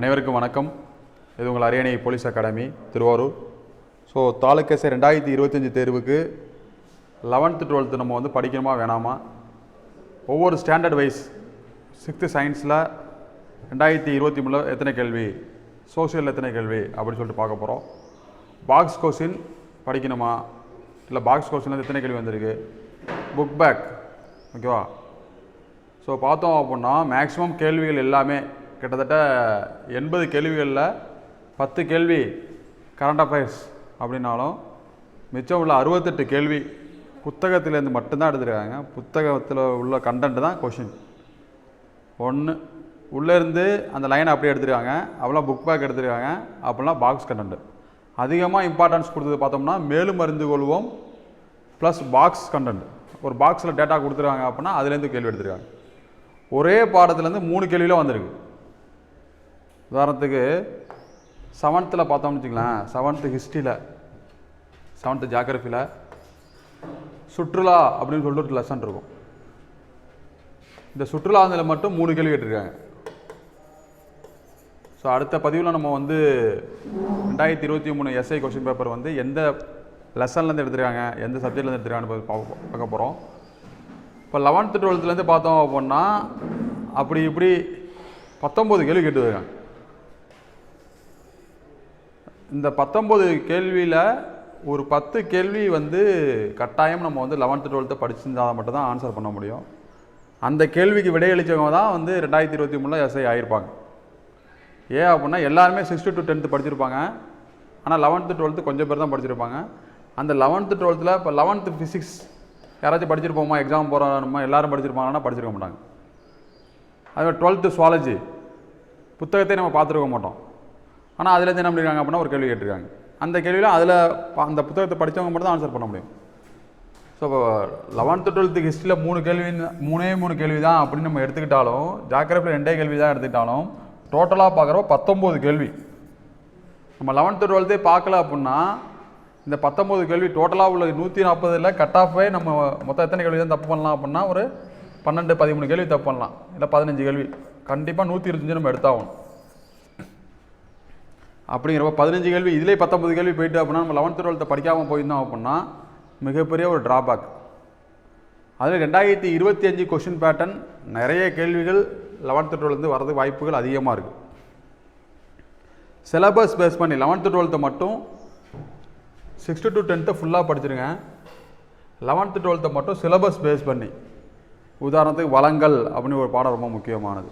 அனைவருக்கும் வணக்கம். இது உங்கள் அரியணை போலீஸ் அகாடமி திருவாரூர். ஸோ தாலுக்கேசை ரெண்டாயிரத்தி இருபத்தஞ்சி தேர்வுக்கு லெவன்த்து டுவெல்த்து நம்ம வந்து படிக்கணுமா வேணாமா? ஒவ்வொரு ஸ்டாண்டர்ட் வைஸ் சிக்ஸ்த்து சயின்ஸில் ரெண்டாயிரத்தி இருபத்தி மூணில் எத்தனை கேள்வி? சோசியலில் எத்தனை கேள்வி? அப்படின்னு சொல்லிட்டு பார்க்க போகிறோம் பாக்ஸ் கோஷின் படிக்கணுமா? இல்லை பாக்ஸ் கொஸ்டினில் எத்தனை கேள்வி வந்திருக்கு? புக் பேக் ஓகேவா ஸோ பார்த்தோம் அப்படின்னா மேக்ஸிமம் கேள்விகள் எல்லாமே கிட்டத்தட்ட எண்பது கேள்விகளில் பத்து கேள்வி கரண்ட் அஃபேர்ஸ் அப்படின்னாலும் மிச்சம் உள்ள அறுபத்தெட்டு கேள்வி புத்தகத்திலேருந்து மட்டும்தான் எடுத்துருக்காங்க. புத்தகத்தில் உள்ள கண்டென்ட் தான் கொஷின் ஒன்று உள்ளேருந்து அந்த லைனை அப்படியே எடுத்துருக்காங்க. அப்போலாம் புக் பேக் எடுத்துருக்காங்க. அப்போல்லாம் பாக்ஸ் கண்டென்ட் அதிகமாக இம்பார்ட்டன்ஸ் கொடுத்தது பார்த்தோம்னா மேலும் அறிந்து கொள்வோம் ப்ளஸ் பாக்ஸ் கண்டென்ட் ஒரு பாக்ஸில் டேட்டா கொடுத்துருக்காங்க அப்படின்னா அதுலேருந்து கேள்வி எடுத்துருக்காங்க. ஒரே பாடத்துலேருந்து மூணு கேள்வியில் வந்திருக்கு. உதாரணத்துக்கு செவன்த்தில் பார்த்தோம்னு வச்சுக்கலாம் செவன்த்து ஹிஸ்ட்ரியில் செவன்த்து ஜாகிரஃபியில் சுற்றுலா அப்படின்னு சொல்லிட்டு ஒரு லெசன் இருக்கும். இந்த சுற்றுலா அதில் மட்டும் மூணு கேள்வி கேட்டிருக்காங்க. ஸோ அடுத்த பதிவில் நம்ம வந்து ரெண்டாயிரத்தி இருபத்தி மூணு எஸ்ஐ கொஸ்டின் பேப்பர் வந்து எந்த லெசன்லேருந்து எடுத்துருக்காங்க எந்த சப்ஜெக்ட்லேருந்து எடுத்துருக்காங்கன்னு பார்க்க பார்க்க போகிறோம் இப்போ லெவன்த்து டுவெல்த்துலேருந்து பார்த்தோம் அப்படின்னா அப்படி இப்படி பத்தொம்போது கேள்வி கேட்டுருக்காங்க. இந்த பத்தொம்போது கேள்வியில் ஒரு பத்து கேள்வி வந்து கட்டாயம் நம்ம வந்து லெவன்த்து டுவெல்த்து படிச்சிருந்தால் மட்டும் தான் ஆன்சர் பண்ண முடியும். அந்த கேள்விக்கு விடையளித்தவங்க தான் வந்து ரெண்டாயிரத்தி இருபத்தி மூணில் எஸ்ஐ ஆகிருப்பாங்க ஏன் அப்படின்னா எல்லாருமே சிக்ஸ்த்து டு டென்த்து படிச்சிருப்பாங்க. ஆனால் லெவன்த்து டுவெல்த்து கொஞ்சம் பேர் தான் படிச்சிருப்பாங்க. அந்த லெவன்த்து டுவெல்த்தில் இப்போ லெவன்த்து ஃபிசிக்ஸ் யாராச்சும் படிச்சிருப்போமா எக்ஸாம் போகிறோமா எல்லோரும் படிச்சிருப்பாங்கன்னா படிச்சிருக்க மாட்டாங்க. அதுமாதிரி டுவெல்த்து சுவாலஜி புத்தகத்தை நம்ம பார்த்துருக்க மாட்டோம். ஆனால் அதுலேருந்து என்ன பண்ணியிருக்காங்க அப்படின்னா ஒரு கேள்வி கேட்டிருக்காங்க. அந்த கேள்வியில் அதில் அந்த புத்தகத்தை படித்தவங்க மட்டும் தான் ஆன்சர் பண்ண முடியும். ஸோ இப்போ லெவன்த்து டுவெல்த்து ஹிஸ்ட்ரியில் மூணு கேள்வி மூணே மூணு கேள்வி தான் அப்படின்னு நம்ம எடுத்துக்கிட்டாலும் ஜாக்கிரபில் ரெண்டே கேள்வி தான் எடுத்துக்கிட்டாலும் டோட்டலாக பார்க்குறப்ப பத்தொம்போது கேள்வி. நம்ம லெவன்த்து டுவெல்த்தே பார்க்கல அப்படின்னா இந்த பத்தொம்போது கேள்வி டோட்டலாக உள்ள நூற்றி நாற்பதில் கட் ஆஃபே நம்ம மொத்தம் எத்தனை கேள்வி தான் தப்பு பண்ணலாம் அப்படின்னா ஒரு பன்னெண்டு பதிமூணு கேள்வி தப்பு பண்ணலாம். இல்லை பதினஞ்சு கேள்வி. கண்டிப்பாக நூற்றி இருபத்தஞ்சு நம்ம எடுத்தாகணும். அப்படிங்கிறப்ப பதினஞ்சு கேள்வி இதிலே பத்தொம்பது கேள்வி போயிட்டு அப்படின்னா நம்ம லெவன்த்து டுவெல்த்து படிக்காமல் போயிருந்தோம் அப்படின்னா மிகப்பெரிய ஒரு ட்ராபேக் அதில் ரெண்டாயிரத்தி இருபத்தி அஞ்சு கொஷின் பேட்டர்ன் நிறைய கேள்விகள் லெவன்த்து டுவெல்த்து வரதுக்கு வாய்ப்புகள் அதிகமாக இருக்குது சிலபஸ் பேஸ் பண்ணி லெவன்த்து டுவெல்த்து மட்டும் சிக்ஸ்த்து டு டென்த்து ஃபுல்லாக படிச்சிருங்க. லெவன்த்து டுவெல்த்தை மட்டும் சிலபஸ் பேஸ் பண்ணி. உதாரணத்துக்கு வளங்கள் அப்படின்னு ஒரு பாடம் ரொம்ப முக்கியமானது.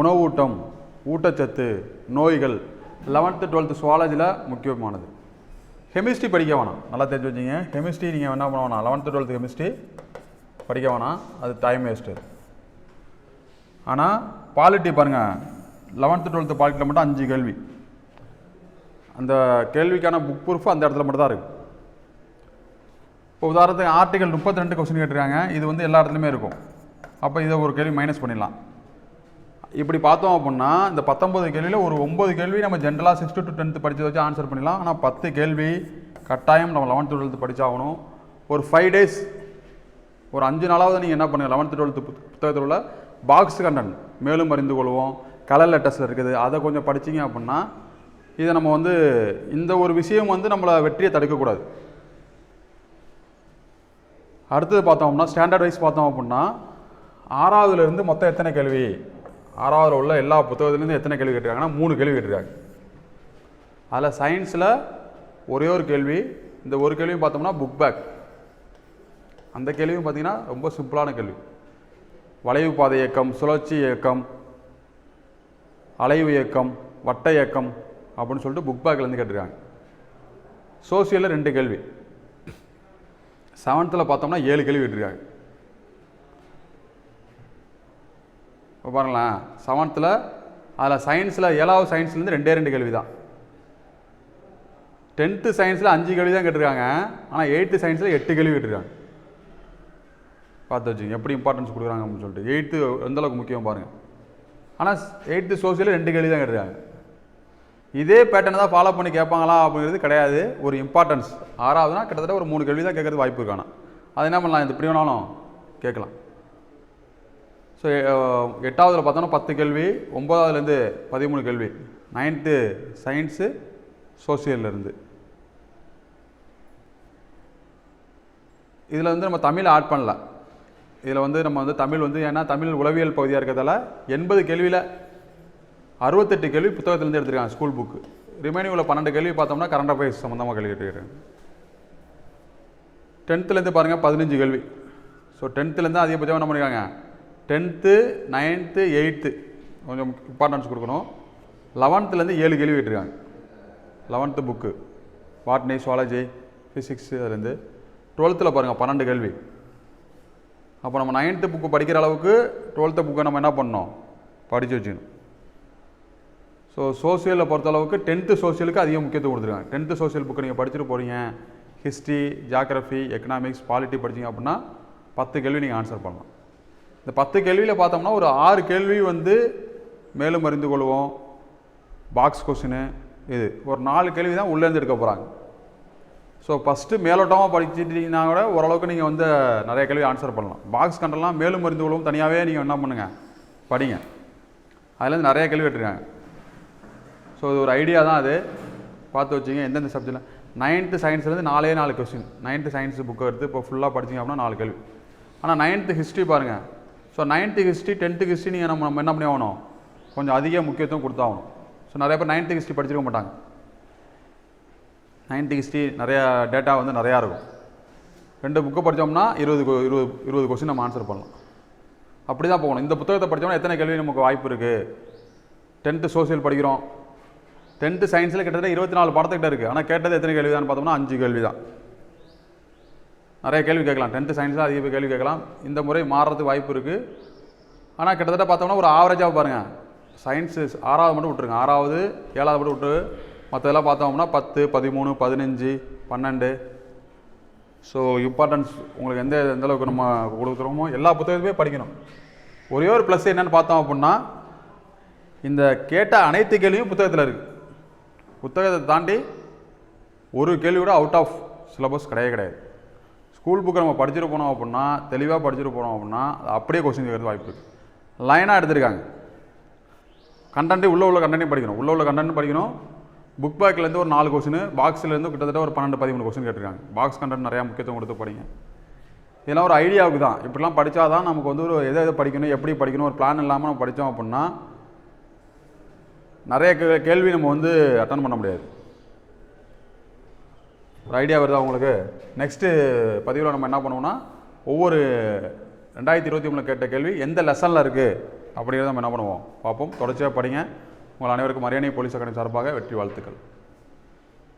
உணவூட்டம் ஊட்டச்சத்து நோய்கள் லெவன்த்து டுவெல்த்து சுவாலஜியில் முக்கியமானது. கெமிஸ்ட்ரி படிக்க வேணாம். நல்லா தெரிஞ்சு வச்சிங்க. கெமிஸ்ட்ரி நீங்கள் என்ன பண்ண வேணாம். லெவன்த்து டுவெல்த்து கெமிஸ்ட்ரி படிக்க வேணாம். அது டைம் வேஸ்ட்டு ஆனால் பாலிட்டி பாருங்கள் லெவன்த்து டுவெல்த்து பாலிட்டியில் மட்டும் அஞ்சு கேள்வி. அந்த கேள்விக்கான புக் ப்ரூஃப் அந்த இடத்துல மட்டும் தான் இருக்குது இப்போ உதாரணத்துக்கு ஆர்டிகல் முப்பத்தி ரெண்டு கொஸ்டின் கேட்டிருக்காங்க. இது வந்து எல்லா இடத்துலையுமே இருக்கும். அப்போ இதை ஒரு கேள்வி மைனஸ் பண்ணிடலாம். இப்படி பார்த்தோம் அப்படின்னா இந்த பத்தொம்பது கேள்வியில் ஒரு ஒம்பது கேள்வி நம்ம ஜென்ரலாக சிக்ஸ்த்து டு டென்த்து படித்து வச்சு ஆன்சர் பண்ணிடலாம். ஆனால் பத்து கேள்வி கட்டாயம் நம்ம லெவன்த்து டுவெல்த்து படித்தாகணும் ஒரு ஃபைவ் டேஸ் ஒரு அஞ்சு நாளாவது நீங்கள் என்ன பண்ணுங்கள் லெவன்த்து டுவெல்த்து புத்தகத்தில் உள்ள பாக்ஸ் கண்டென்ட் மேலும் அறிந்து கொள்வோம். கலர் லெட்டர்ஸில் இருக்குது. அதை கொஞ்சம் படிச்சிங்க அப்படின்னா இதை நம்ம வந்து இந்த ஒரு விஷயம் வந்து நம்மளை வெற்றியை தடுக்கக்கூடாது. அடுத்தது பார்த்தோம் அப்படின்னா ஸ்டாண்டர்ட் வைஸ் பார்த்தோம் அப்படின்னா ஆறாவதுலேருந்து மொத்தம் எத்தனை கேள்வி? ஆறாவது உள்ள எல்லா புத்தகத்துலேருந்து எத்தனை கேள்வி கேட்டிருக்காங்கன்னா மூணு கேள்வி கேட்டிருக்காங்க. அதில் சயின்ஸில் ஒரே ஒரு கேள்வி இந்த ஒரு கேள்வியும் பார்த்தோம்னா புக் பேக் அந்த கேள்வியும் பார்த்தீங்கன்னா ரொம்ப சிம்பிளான கேள்வி. வளைவு பாதை இயக்கம் சுழற்சி இயக்கம் அலைவு இயக்கம் வட்ட இயக்கம் அப்படின்னு சொல்லிட்டு புக் பேக்லேருந்து கேட்டிருக்காங்க. சோசியலில் ரெண்டு கேள்வி. செவன்த்தில் பார்த்தோம்னா ஏழு கேள்வி கேட்டிருக்காங்க. இப்போ பாருங்களேன் செவன்த்தில் அதில் சயின்ஸில் ஏழாவது சயின்ஸ்லேருந்து ரெண்டே ரெண்டு கேள்வி தான் டென்த்து சயின்ஸில் அஞ்சு கேள்வி தான் கேட்டிருக்காங்க. ஆனால் எயித்து சயின்ஸில் எட்டு கேள்வி கேட்டிருக்காங்க. பார்த்து வச்சுங்க எப்படி இம்பார்ட்டன்ஸ் கொடுக்குறாங்க அப்படின்னு சொல்லிட்டு. எயித்து எந்தளவுக்கு முக்கியம் பாருங்கள் ஆனால் எயித்து சோசியலில் ரெண்டு கேள்வி தான் கேட்டிருக்காங்க. இதே பேட்டர்னை தான் ஃபாலோ பண்ணி கேட்பாங்களா அப்படிங்கிறது கிடையாது. ஒரு இம்பார்ட்டன்ஸ் ஆறாவதுனா கிட்டத்தட்ட ஒரு மூணு கேள்வி தான் கேட்கறது வாய்ப்பு இருக்கானா அது என்ன பண்ணலாம்? இது எப்படி வேணாலும் கேட்கலாம். ஸோ எட்டாவதுல பார்த்தோன்னா பத்து கேள்வி ஒம்பதாவதுலேருந்து பதிமூணு கேள்வி. நைன்த்து சயின்ஸு சோசியல்லேருந்து இதில் வந்து நம்ம தமிழ் ஆட் பண்ணல இதில் வந்து நம்ம வந்து தமிழ் வந்து ஏன்னா தமிழ் உளவியல் பகுதியாக இருக்கிறதால எண்பது கேள்வியில் அறுபத்தெட்டு கேள்வி புத்தகத்துலேருந்து எடுத்திருக்காங்க ஸ்கூல் புக்கு ரிமைனிங் உள்ள பன்னெண்டு கேள்வி பார்த்தோம்னா கரண்ட் அஃபேர்ஸ் சம்மந்தமாக கேள்வி கேட்டுருக்காங்க டென்த்துலேருந்து பாருங்கள் பதினஞ்சு கேள்வி. ஸோ டென்த்துலேருந்து அதிகபட்சமாக என்ன பண்ணிருக்காங்க? Tenth ninth eighth. கொஞ்சம் இம்பார்ட்டன்ஸ் கொடுக்கணும். லெவன்த்துலேருந்து ஏழு கேள்வி கேட்டிருக்காங்க. Eleventh book botany zoology physics அதுலேருந்து. டுவெல்த்தில் பாருங்கள் பன்னெண்டு கேள்வி. அப்போ நம்ம நைன்த்து புக்கு படிக்கிற அளவுக்கு டுவெல்த்து புக்கை நம்ம என்ன பண்ணோம் படித்து வச்சுக்கணும். ஸோ சோசியலை பொறுத்தளவுக்கு டென்த்து சோசியலுக்கு அதிக முக்கியத்துவம் கொடுத்துருக்காங்க. டென்த்து சோசியல் புக்கு நீங்கள் படிச்சுட்டு போகிறீங்க ஹிஸ்ட்ரி ஜாகிரஃபி எக்கனாமிக்ஸ் பாலிட்டி படிச்சீங்க அப்படின்னா பத்து கேள்வி நீங்கள் ஆன்சர் பண்ணலாம். இந்த பத்து கேள்வியில் பார்த்தோம்னா ஒரு ஆறு கேள்வி வந்து மேலும் அறிந்து கொள்வோம். பாக்ஸ் கொஷினு இது. ஒரு நாலு கேள்வி தான் உள்ளேருந்து எடுக்க போகிறாங்க ஸோ ஃபஸ்ட்டு மேலோட்டமாக படிச்சுட்டிங்கன்னா கூட ஓரளவுக்கு நீங்கள் வந்து நிறைய கேள்வி ஆன்சர் பண்ணலாம். பாக்ஸ் கண்டெல்லாம் மேலும் அறிந்து கொள்ளவும் தனியாகவே நீங்கள் என்ன பண்ணுங்கள் படிங்க. அதுலேருந்து நிறைய கேள்வி கேட்டிருக்காங்க. ஸோ இது ஒரு ஐடியா தான் அது. பார்த்து வச்சுங்க எந்தெந்த சப்ஜெக்டில் நைன்த்து சயின்ஸ்லேருந்து நாலே நாலு கொஸ்டின் நைன்த்து சயின்ஸ் புக்கை எடுத்து இப்போ ஃபுல்லாக படிச்சிங்க அப்படின்னா நாலு கேள்வி. ஆனால் நைன்த்து ஹிஸ்ட்ரி பாருங்கள் so ninth history tenth history நீங்கள் நம்ம நம்ம என்ன பண்ணி ஆகணும் கொஞ்சம் அதிக முக்கியத்துவம் கொடுத்தாகணும். ஸோ நிறைய பேர் நைன்த்து ஹிஸ்ட்ரி படிச்சிருக்க மாட்டாங்க. நைன்த்து ஹிஸ்ட்ரி நிறையா டேட்டா வந்து நிறையா இருக்கும். ரெண்டு புக்கு படித்தோம்னா இருபது இருபது இருபது கொஸ்டின் நம்ம ஆன்சர் பண்ணலாம். அப்படி தான் போகணும். இந்த புத்தகத்தை படித்தோம்னா எத்தனை கேள்வி நமக்கு வாய்ப்பு இருக்குது டென்த்து சோசியல் படிக்கிறோம். டென்த்து சயின்ஸில் கிட்டத்தட்ட இருபத்தி நாலு பாடத்துக்கிட்ட இருக்குது ஆனால் கேட்டது எத்தனை கேள்வி தான் பார்த்தோம்னா அஞ்சு கேள்வி தான் நிறைய கேள்வி கேட்கலாம். டென்த்து சயின்ஸில் அதிக கேள்வி கேட்கலாம். இந்த முறை மாறுறதுக்கு வாய்ப்பு இருக்குது ஆனால் கிட்டத்தட்ட பார்த்தோம்னா ஒரு ஆவரேஜாக பாருங்கள் சயின்ஸு ஆறாவது மட்டும் விட்டுருங்க. ஆறாவது ஏழாவது மட்டும் விட்டு மற்றதெல்லாம் பார்த்தோம்னா பத்து பதிமூணு பதினஞ்சு பன்னெண்டு. ஸோ இம்பார்ட்டன்ஸ் உங்களுக்கு எந்த எந்த அளவுக்கு நம்ம கொடுக்குறோமோ எல்லா புத்தகத்தையுமே படிக்கணும். ஒரே ஒரு ப்ளஸ் என்னன்னு பார்த்தோம் அப்படின்னா இந்த கேட்ட அனைத்து கேள்வியும் புத்தகத்தில் இருக்குது புத்தகத்தை தாண்டி ஒரு கேள்வி கூட அவுட் ஆஃப் சிலபஸ் கிடையவே கிடையாது. ஸ்கூல் புக்கை நம்ம படிச்சுட்டு போனோம் அப்படின்னா தெளிவாக படிச்சுட்டு போனோம் அப்படின்னா அப்படியே கொஸ்டின் கேட்கறது வாய்ப்பு இருக்குது லைனாக எடுத்திருக்காங்க. கண்டென்ட்டு உள்ள உள்ள கண்டென்ட்டையும் படிக்கணும். உள்ள உள்ள கண்டென்ட் படிக்கணும். புக் பேக்லேருந்து ஒரு நாலு கொஸ்டின் பாக்ஸ்லேருந்து கிட்டத்தட்ட ஒரு பன்னெண்டு பதிமூணு கொஸ்டின் கேட்டிருக்காங்க. பாக்ஸ் கண்டென்ட் நிறையா முக்கியத்துவம் கொடுத்து படிங்க. இதெல்லாம் ஒரு ஐடியாவுக்கு தான். இப்படிலாம் படித்தா தான் நமக்கு வந்து ஒரு எதை எதை படிக்கணும் எப்படி படிக்கணும் ஒரு பிளான் இல்லாமல் நம்ம படித்தோம் அப்படின்னா நிறைய கேள்வி நம்ம வந்து அட்டன் பண்ண முடியாது. ஒரு ஐடியா வருதா உங்களுக்கு? நெக்ஸ்ட்டு பதிவில் நம்ம என்ன பண்ணுவோம்னா ஒவ்வொரு ரெண்டாயிரத்தி இருபத்தி மூணில் கேட்ட கேள்வி எந்த லெசனில் இருக்குது அப்படிங்கிறத நம்ம என்ன பண்ணுவோம்? பார்ப்போம். தொடர்ச்சியாக படிங்க. உங்கள் அனைவருக்கும் மரியாதை போலீஸ் அகாடமி சார்பாக வெற்றி வாழ்த்துக்கள்.